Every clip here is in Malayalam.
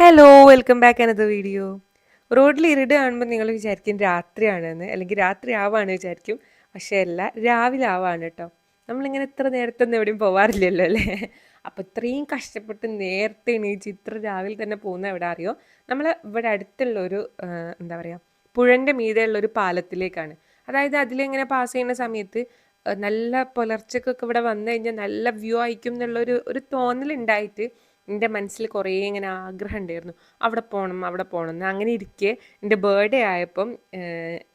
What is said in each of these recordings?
Hello welcome back another video റോഡിൽ ഇരുട് കാണുമ്പോൾ നിങ്ങൾ വിചാരിക്കും രാത്രിയാണെന്ന് അല്ലെങ്കിൽ രാത്രി ആവാണ് വിചാരിക്കും. പക്ഷേ അല്ല രാവിലെ ആവാണ് കേട്ടോ. നമ്മളിങ്ങനെ ഇത്ര നേരത്തെ ഒന്നും എവിടെയും പോവാറില്ലല്ലോ അല്ലേ? അപ്പോൾ ഇത്രയും കഷ്ടപ്പെട്ട് നേരത്തെ എണീച്ച് ഇത്ര രാവിലെ തന്നെ പോകുന്ന എവിടെ അറിയോ? നമ്മൾ ഇവിടെ അടുത്തുള്ള ഒരു എന്താ പറയുക പുഴന്റെ മീതെയുള്ള ഒരു പാലത്തിലേക്കാണ്. അതായത് അതിലിങ്ങനെ പാസ് ചെയ്യുന്ന സമയത്ത് നല്ല പുലർച്ചക്കൊക്കെ ഇവിടെ വന്നു കഴിഞ്ഞാൽ നല്ല വ്യൂ ആയിരിക്കും എന്നുള്ളൊരു ഒരു തോന്നലുണ്ടായിട്ട് എന്റെ മനസ്സിൽ കുറേ ഇങ്ങനെ ആഗ്രഹം ഉണ്ടായിരുന്നു. അവിടെ പോകണം അവിടെ പോകണം എന്ന് അങ്ങനെ ഇരിക്കെ. എന്റെ ബർത്ത്ഡേ ആയപ്പം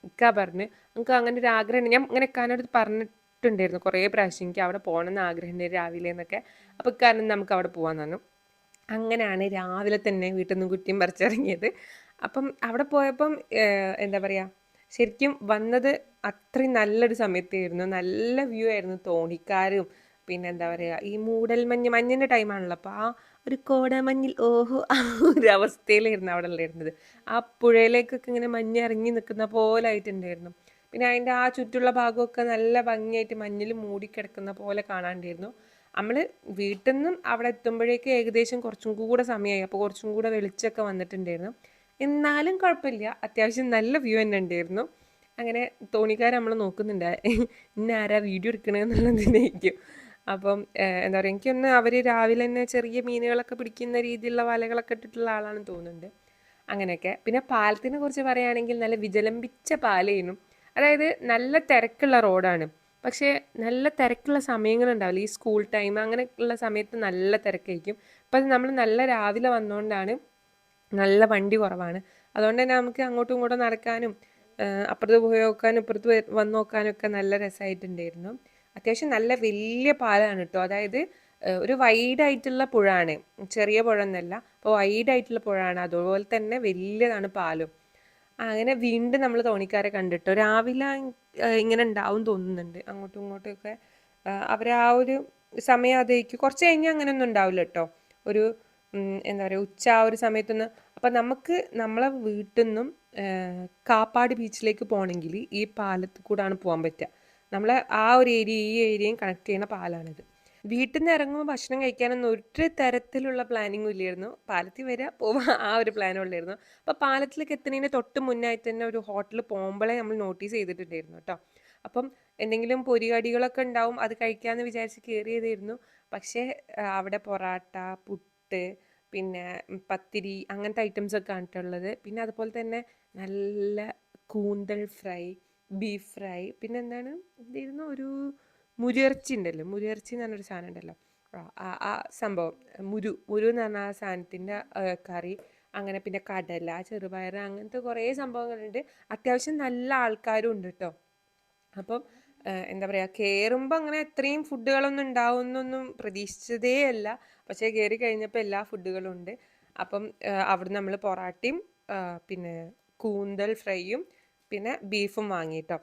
ഇക്ക പറഞ്ഞ് നമുക്ക് അങ്ങനെ ഒരു ആഗ്രഹം ഞാൻ ഇങ്ങനെ ഇക്കാനോട് പറഞ്ഞിട്ടുണ്ടായിരുന്നു കുറേ പ്രാവശ്യം. എനിക്ക് അവിടെ പോകണം എന്ന് ആഗ്രഹം ഉണ്ടായിരുന്നു രാവിലെ എന്നൊക്കെ. അപ്പോൾ ഇക്കാരൻ നമുക്ക് അവിടെ പോകാൻ തന്നു അങ്ങനെയാണ് രാവിലെ തന്നെ വീട്ടിൽ നിന്ന് കുറ്റിയും പറിച്ചിറങ്ങിയത്. അപ്പം അവിടെ പോയപ്പം എന്താ പറയുക ശരിക്കും വന്നത് അത്രയും നല്ലൊരു സമയത്തായിരുന്നു. നല്ല വ്യൂ ആയിരുന്നു തോണിക്കാരും പിന്നെ എന്താ പറയുക ഈ മൂടൽ മഞ്ഞ് മഞ്ഞിന്റെ ടൈമാണല്ലോ അപ്പോൾ ആ ഒരു കോടമഞ്ഞിൽ ഓഹോ ആ ഒരു അവസ്ഥയിലായിരുന്നു അവിടെ ഉണ്ടായിരുന്നത് ആ പുഴയിലേക്കൊക്കെ ഇങ്ങനെ മഞ്ഞ് ഇറങ്ങി നിൽക്കുന്ന പോലെ ആയിട്ടുണ്ടായിരുന്നു. പിന്നെ അതിന്റെ ആ ചുറ്റുള്ള ഭാഗമൊക്കെ നല്ല ഭംഗിയായിട്ട് മഞ്ഞിൽ മൂടിക്കിടക്കുന്ന പോലെ കാണാണ്ടായിരുന്നു. നമ്മൾ വീട്ടിൽ നിന്നും അവിടെ എത്തുമ്പോഴേക്ക് ഏകദേശം കുറച്ചും കൂടെ സമയമായി അപ്പോൾ കുറച്ചും കൂടെ വെളിച്ചമൊക്കെ വന്നിട്ടുണ്ടായിരുന്നു. എന്നാലും കുഴപ്പമില്ല. അത്യാവശ്യം നല്ല വ്യൂ തന്നെ ഉണ്ടായിരുന്നു. അങ്ങനെ തോണിക്കാർ നമ്മൾ നോക്കുന്നുണ്ട്. ഇന്ന് ആരാ വീഡിയോ എടുക്കണമെന്നുള്ളതിനായിരിക്കും അപ്പം എന്താ പറയുക എനിക്കൊന്ന് അവർ രാവിലെ തന്നെ ചെറിയ മീനുകളൊക്കെ പിടിക്കുന്ന രീതിയിലുള്ള വലകളൊക്കെ ഇട്ടിട്ടുള്ള ആളാണെന്ന് തോന്നുന്നുണ്ട്. അങ്ങനെയൊക്കെ. പിന്നെ പാലത്തിനെ കുറിച്ച് പറയുകയാണെങ്കിൽ നല്ല വിജലംബിച്ച പാലേനും അതായത് നല്ല തിരക്കുള്ള റോഡാണ്. പക്ഷേ നല്ല തിരക്കുള്ള സമയങ്ങളുണ്ടാവില്ല. ഈ സ്കൂൾ ടൈം അങ്ങനെയുള്ള സമയത്ത് നല്ല തിരക്കായിരിക്കും. അപ്പം നമ്മൾ നല്ല രാവിലെ വന്നുകൊണ്ടാണ് നല്ല വണ്ടി കുറവാണ്. അതുകൊണ്ട് തന്നെ നമുക്ക് അങ്ങോട്ടും ഇങ്ങോട്ടും നടക്കാനും അപ്പുറത്ത് പോയി നോക്കാനും ഇപ്പുറത്ത് വന്നു വന്ന് നോക്കാനും ഒക്കെ നല്ല രസമായിട്ടുണ്ടായിരുന്നു. അത്യാവശ്യം നല്ല വലിയ പാലാണ് കേട്ടോ അതായത് ഒരു വൈഡ് ആയിട്ടുള്ള പുഴയാണ് ചെറിയ പുഴ എന്നല്ല അപ്പോൾ വൈഡ് ആയിട്ടുള്ള പുഴയാണ്. അതുപോലെ തന്നെ വലിയതാണ് പാലും. അങ്ങനെ വീണ്ടും നമ്മൾ തോണിക്കാരെ കണ്ടിട്ടോ. രാവിലെ ഇങ്ങനെ ഉണ്ടാവും തോന്നുന്നുണ്ട്. അങ്ങോട്ടും ഇങ്ങോട്ടും ഒക്കെ അവർ ആ ഒരു സമയം അതേക്ക് കുറച്ച് കഴിഞ്ഞാൽ അങ്ങനെയൊന്നും ഉണ്ടാവില്ല കേട്ടോ ഒരു എന്താ പറയുക ഉച്ച ആ ഒരു സമയത്തൊന്ന്. അപ്പം നമുക്ക് നമ്മളെ വീട്ടിൽ നിന്നും കാപ്പാട് ബീച്ചിലേക്ക് പോകണമെങ്കിൽ ഈ പാലത്തിൽ കൂടാണ് പോകാൻ പറ്റുക. നമ്മളെ ആ ഒരു ഏരിയ ഈ ഏരിയയും കണക്ട് ചെയ്യുന്ന പാലാണിത്. വീട്ടിൽ നിന്ന് ഇറങ്ങുമ്പോൾ ഭക്ഷണം കഴിക്കാനൊന്നും ഒരു തരത്തിലുള്ള പ്ലാനിങ്ങും ഇല്ലായിരുന്നു. പാലത്തിൽ വരിക പോവാ ആ ഒരു പ്ലാനും ഉള്ളായിരുന്നു അപ്പോൾ പാലത്തിലേക്ക് എത്തുന്നതിന് തൊട്ട് മുന്നായിട്ട് തന്നെ ഒരു ഹോട്ടൽ പോകുമ്പോഴേ നമ്മൾ നോട്ടീസ് ചെയ്തിട്ടുണ്ടായിരുന്നു കേട്ടോ. അപ്പം എന്തെങ്കിലും പൊരികടികളൊക്കെ ഉണ്ടാവും അത് കഴിക്കാമെന്ന് വിചാരിച്ച് കയറിയതായിരുന്നു പക്ഷേ അവിടെ പൊറാട്ട പുട്ട് പിന്നെ പത്തിരി അങ്ങനത്തെ ഐറ്റംസ് ഒക്കെ ആണിട്ടുള്ളത് പിന്നെ അതുപോലെ തന്നെ നല്ല കൂന്തൽ ഫ്രൈ ബീഫ് ഫ്രൈ. പിന്നെ എന്താണ്? എന്തായിരുന്നു ഒരു മുരിയിറച്ചി ഉണ്ടല്ലോ. മുരിയിറച്ചി എന്ന് പറഞ്ഞൊരു സാധനം ഉണ്ടല്ലോ. ആ ആ- സംഭവം. മുരു മുരു എന്ന് പറഞ്ഞ ആ സാധനത്തിന്റെ കറി അങ്ങനെ പിന്നെ കടല ചെറുപയർ അങ്ങനത്തെ കുറേ സംഭവങ്ങളുണ്ട്. അത്യാവശ്യം നല്ല ആൾക്കാരും ഉണ്ട് കേട്ടോ. അപ്പം എന്താ പറയുക കയറുമ്പോൾ അങ്ങനെ അത്രയും ഫുഡുകളൊന്നും ഉണ്ടാവുമെന്നൊന്നും പ്രതീക്ഷിച്ചതേ അല്ല. പക്ഷേ കയറി കഴിഞ്ഞപ്പോൾ എല്ലാ ഫുഡുകളും ഉണ്ട്. അപ്പം അവിടെ നമ്മൾ പൊറാട്ടയും പിന്നെ കൂന്തൽ ഫ്രൈയും പിന്നെ ബീഫും വാങ്ങിയിട്ടോ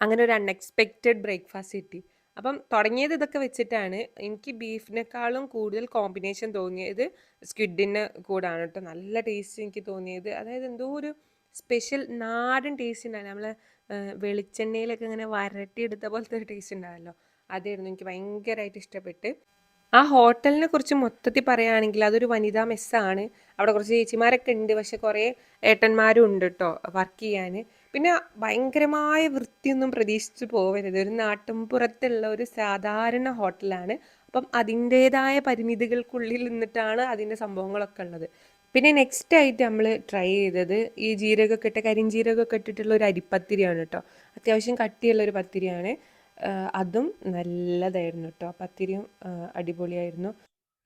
അങ്ങനെ ഒരു അൺഎക്സ്പെക്റ്റഡ് ബ്രേക്ക്ഫാസ്റ്റ് കിട്ടി. അപ്പം തുടങ്ങിയത് ഇതൊക്കെ വെച്ചിട്ടാണ് എനിക്ക് ബീഫിനേക്കാളും കൂടുതൽ കോമ്പിനേഷൻ തോന്നിയത് സ്ക്വിഡിന് കൂടാണ് കേട്ടോ. നല്ല ടേസ്റ്റ് എനിക്ക് തോന്നിയത്. അതായത് എന്തോ ഒരു സ്പെഷ്യൽ നാടൻ ടേസ്റ്റ് ഉണ്ടായിരുന്നു. നമ്മളെ വെളിച്ചെണ്ണയിലൊക്കെ ഇങ്ങനെ വരട്ടിയെടുത്ത പോലത്തെ ഒരു ടേസ്റ്റ് ഉണ്ടാവല്ലോ അതായിരുന്നു എനിക്ക് ഭയങ്കരമായിട്ട് ഇഷ്ടപ്പെട്ട്. ആ ഹോട്ടലിനെ കുറിച്ച് മൊത്തത്തിൽ പറയുകയാണെങ്കിൽ അതൊരു വനിതാ മെസ്സാണ് അവിടെ കുറച്ച് ചേച്ചിമാരൊക്കെ ഉണ്ട്. പക്ഷെ കുറേ ഏട്ടന്മാരും ഉണ്ട് കേട്ടോ വർക്ക് ചെയ്യാൻ. പിന്നെ ഭയങ്കരമായ വൃത്തിയൊന്നും പ്രതീക്ഷിച്ച് പോകരുത് ഒരു നാട്ടിൻപുറത്തുള്ള ഒരു സാധാരണ ഹോട്ടലാണ്. അപ്പം അതിന്റേതായ പരിമിതികൾക്കുള്ളിൽ നിന്നിട്ടാണ് അതിന്റെ സംഭവങ്ങളൊക്കെ ഉള്ളത്. പിന്നെ നെക്സ്റ്റ് ആയിട്ട് നമ്മൾ ട്രൈ ചെയ്തത് ഈ ജീരകമൊക്കെ ഇട്ട കരിഞ്ജീരകമൊക്കെ ഇട്ടിട്ടുള്ള ഒരു അരിപ്പത്തിരിയാണ് കേട്ടോ. അത്യാവശ്യം കട്ടിയുള്ള ഒരു പത്തിരിയാണ്. അതും നല്ലതായിരുന്നു കേട്ടോ. പത്തിരിയും അടിപൊളിയായിരുന്നു.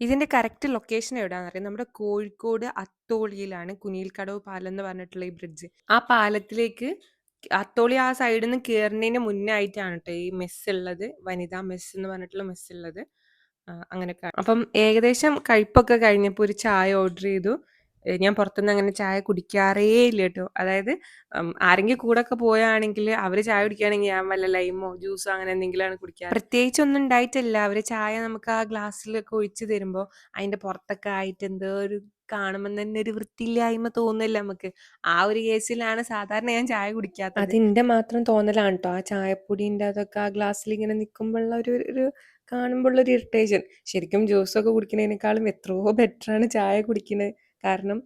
ഇതിന്റെ കറക്റ്റ് ലൊക്കേഷൻ എവിടെയാണെന്ന് അറിയാം നമ്മുടെ കോഴിക്കോട് അത്തോളിയിലാണ് കുനിയിൽക്കടവ് പാലം എന്ന് പറഞ്ഞിട്ടുള്ള ഈ ബ്രിഡ്ജ്. ആ പാലത്തിലേക്ക് അത്തോളി ആ സൈഡിൽ നിന്ന് കയറുന്നതിന് മുന്നേ ആയിട്ടാണ് കേട്ടോ ഈ മെസ് ഉള്ളത് വനിതാ മെസ് എന്ന് പറഞ്ഞിട്ടുള്ള മെസ്സ് ഉള്ളത് അങ്ങനെ അപ്പം ഏകദേശം കഴിപ്പൊക്കെ കഴിഞ്ഞപ്പോൾ ഒരു ചായ ഓർഡർ ചെയ്തു. ഞാൻ പുറത്തുനിന്ന് അങ്ങനെ ചായ കുടിക്കാറേ ഇല്ല കേട്ടോ. അതായത് ആരെങ്കിലും കൂടെ ഒക്കെ പോയാണെങ്കിൽ അവർ ചായ കുടിക്കുകയാണെങ്കിൽ ഞാൻ വല്ല ലൈമോ ജ്യൂസോ അങ്ങനെ എന്തെങ്കിലുമാണ് കുടിക്കുക പ്രത്യേകിച്ച് ഒന്നും ഉണ്ടായിട്ടില്ല. അവർ ചായ നമുക്ക് ആ ഗ്ലാസ്സിലൊക്കെ ഒഴിച്ചു തരുമ്പോൾ അതിന്റെ പുറത്തൊക്കെ ആയിട്ട് എന്തോ ഒരു കാണുമ്പോൾ തന്നെ ഒരു വൃത്തിയില്ലായ്മ തോന്നില്ല നമുക്ക്. ആ ഒരു കേസിലാണ് സാധാരണ ഞാൻ ചായ കുടിക്കാത്തത്. അതിന്റെ മാത്രം തോന്നലാണ് കേട്ടോ. ആ ചായപ്പൊടിന്റെ അതൊക്കെ ആ ഗ്ലാസ്സിൽ ഇങ്ങനെ നിൽക്കുമ്പോഴുള്ള ഒരു ഒരു കാണുമ്പോഴുള്ള ഒരു ഇറിറ്റേഷൻ ശരിക്കും ജ്യൂസൊക്കെ കുടിക്കുന്നതിനേക്കാളും എത്രയോ ബെറ്ററാണ് ചായ കുടിക്കുന്നത് കാരണം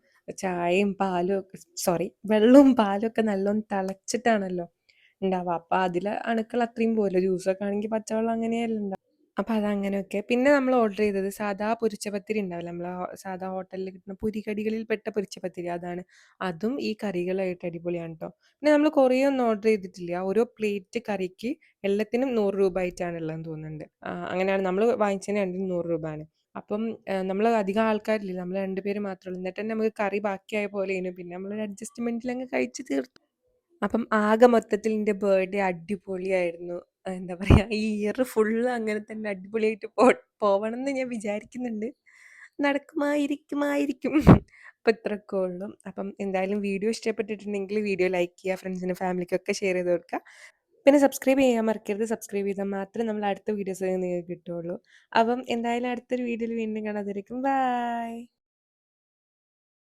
ചായയും പാലും ഒക്കെ സോറി വെള്ളവും പാലും ഒക്കെ നല്ലോണം തിളച്ചിട്ടാണല്ലോ ഉണ്ടാവുക. അപ്പൊ അതിലെ അണുക്കൾ അത്രയും പോലെ ജ്യൂസൊക്കെ ആണെങ്കിൽ പച്ചവെള്ളം അങ്ങനെയല്ല. അപ്പൊ അതങ്ങനെയൊക്കെ. പിന്നെ നമ്മൾ ഓർഡർ ചെയ്തത് സാധാ പൊരിച്ച പത്തിരി നമ്മൾ ഹോ ഹോട്ടലിൽ കിട്ടുന്ന പുരികടികളിൽ പെട്ട പൊരിച്ച പത്തിരി അതാണ്. അതും ഈ കറികളായിട്ട് അടിപൊളിയാണ് കേട്ടോ പിന്നെ നമ്മൾ കുറേ ഒന്നും ഓർഡർ ചെയ്തിട്ടില്ല. ഓരോ പ്ലേറ്റ് കറിക്ക് എല്ലാത്തിനും നൂറ് രൂപ ആയിട്ടാണ് ഉള്ളതെന്ന് തോന്നുന്നുണ്ട്. അങ്ങനെയാണ് നമ്മൾ വാങ്ങിച്ചതിന് രണ്ടും നൂറ് 100 ആണ്. അപ്പം നമ്മൾ അധികം ആൾക്കാരില്ല. നമ്മൾ 2 പേര് എന്നിട്ട് ഉള്ളൂ. എന്നിട്ടെന്നെ നമുക്ക് കറി ബാക്കിയായ പോലേനു. പിന്നെ നമ്മളൊരു അഡ്ജസ്റ്റ്മെന്റിൽ അങ്ങ് കഴിച്ച് തീർത്തു. അപ്പം ആകെ മൊത്തത്തിൽ എന്റെ ബർത്ത്ഡേ അടിപൊളിയായിരുന്നു. എന്താ പറയാ ഈ ഇയർ ഫുള്ള് അങ്ങനെ തന്നെ അടിപൊളിയായിട്ട് പോ പോവണംന്ന് ഞാൻ വിചാരിക്കുന്നുണ്ട്. നടക്കുമായിരിക്കുമായിരിക്കും. അപ്പം ഇത്രയൊക്കെ ഉള്ളൂ. അപ്പം എന്തായാലും വീഡിയോ ഇഷ്ടപ്പെട്ടിട്ടുണ്ടെങ്കിൽ വീഡിയോ ലൈക്ക് ചെയ്യുക. ഫ്രണ്ട്സിനും ഫാമിലിക്കൊക്കെ ഷെയർ ചെയ്ത് കൊടുക്കുക. പിന്നെ സബ്സ്ക്രൈബ് ചെയ്യാൻ മറക്കരുത്. സബ്സ്ക്രൈബ് ചെയ്താൽ മാത്രമേ നമ്മൾ അടുത്ത വീഡിയോസ് നിങ്ങൾക്ക് കിട്ടുള്ളൂ. അപ്പം എന്തായാലും അടുത്തൊരു വീഡിയോയിൽ വീണ്ടും കാണാതിരിക്കും ബൈ.